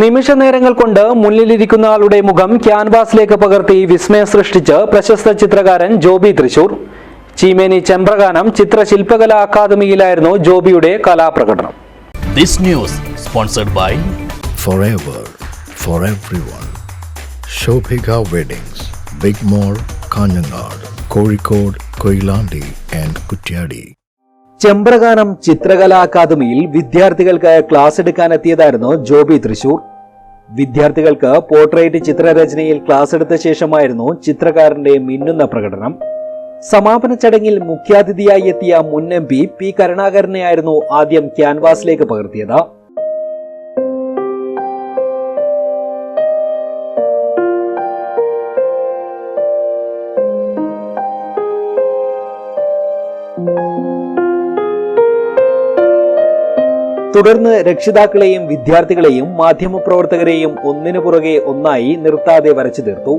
നിമിഷ നേരങ്ങൾ കൊണ്ട് മുന്നിലിരിക്കുന്ന ആളുടെ മുഖം ക്യാൻവാസിലേക്ക് പകർത്തി വിസ്മയം സൃഷ്ടിച്ച് പ്രശസ്ത ചിത്രകാരൻ ജോബി തൃശൂർ ചീമേനി ചെമ്പ്രഗാനം ചിത്രശില്പകലാ അക്കാദമിയിലായിരുന്നു ജോബിയുടെ കലാപ്രകടനം This news sponsored by for for everyone. Shobhika Weddings, Big mall Kanhangad Kozhikode Koilandi and Kutyadi. ചെമ്പ്രഗാനം ചിത്രകലാ അക്കാദമിയിൽ വിദ്യാർത്ഥികൾക്ക് ക്ലാസ് എടുക്കാൻ എത്തിയതായിരുന്നു ജോബി തൃശൂർ. വിദ്യാർത്ഥികൾക്ക് പോർട്രേറ്റ് ചിത്രരചനയിൽ ക്ലാസ് എടുത്ത ശേഷമായിരുന്നു ചിത്രകാരന്റെ മിന്നുന്ന പ്രകടനം. സമാപന ചടങ്ങിൽ മുഖ്യാതിഥിയായി എത്തിയ മുൻ എം പി പി കരുണാകരനെയായിരുന്നു ആദ്യം ക്യാൻവാസിലേക്ക് പകർത്തിയത്. തുടർന്ന് രക്ഷിതാക്കളെയും വിദ്യാർത്ഥികളെയും മാധ്യമപ്രവർത്തകരെയും ഒന്നിനു പുറകെ ഒന്നായി നിർത്താതെ വരച്ചു തീർത്തു.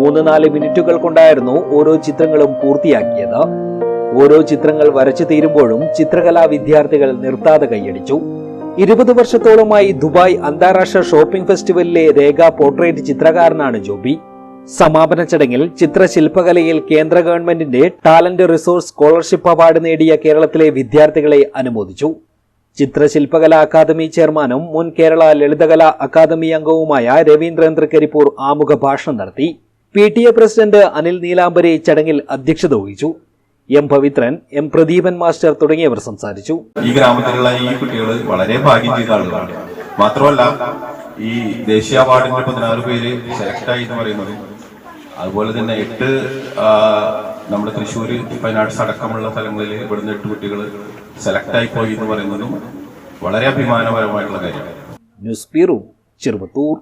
മൂന്ന് നാല് മിനിറ്റുകൾ കൊണ്ടായിരുന്നു ഓരോ ചിത്രങ്ങളും പൂർത്തിയാക്കിയത്. ഓരോ ചിത്രങ്ങൾ വരച്ചു തീരുമ്പോഴും ചിത്രകലാ വിദ്യാർത്ഥികൾ നിർത്താതെ കൈയടിച്ചു. ഇരുപത് വർഷത്തോളമായി ദുബായ് അന്താരാഷ്ട്ര ഷോപ്പിംഗ് ഫെസ്റ്റിവലിലെ രേഖ പോർട്രേറ്റ് ചിത്രകാരനാണ് ജോബി. സമാപന ചടങ്ങിൽ ചിത്രശില്പകലയിൽ കേന്ദ്ര ഗവൺമെന്റിന്റെ ടാലന്റ് റിസോഴ്സ് സ്കോളർഷിപ്പ് അവാർഡ് നേടിയ കേരളത്തിലെ വിദ്യാർത്ഥികളെ അനുമോദിച്ചു. ചിത്രശില്പകലാ അക്കാദമി ചെയർമാനും മുൻ കേരള ലളിതകലാ അക്കാദമി അംഗവുമായ രവീന്ദ്രേന്ദ്ര കരിപ്പൂർ ആമുഖ ഭാഷണം നടത്തി. P T A president Anil Neelambari ചടങ്ങിൽ അധ്യക്ഷത വഹിച്ചു. M Pavithran M Pradeepan master തുടങ്ങിയവർ സംസാരിച്ചു. ഈ ഗ്രാമത്തിലുള്ള ഈ കുട്ടികൾ വളരെ ഭാഗ്യം ചെയ്ത ആളുകളാണ്. മാത്രമല്ല ഈ ദേശീയ അവാർഡിന്റെ പതിനാറ് പേര് സെലക്ട് ആയി എന്ന് പറയുന്നത്. അതുപോലെ തന്നെ എട്ട് നമ്മുടെ തൃശ്ശൂർ വയനാട് അടക്കമുള്ള സ്ഥലങ്ങളിൽ ഇവിടുന്ന് എട്ട് കുട്ടികൾ സെലക്ട് ആയി പോയി എന്ന് പറയുന്നതും വളരെ അഭിമാനപരമായിട്ടുള്ള കാര്യമാണ്. News bureau Cheruputhur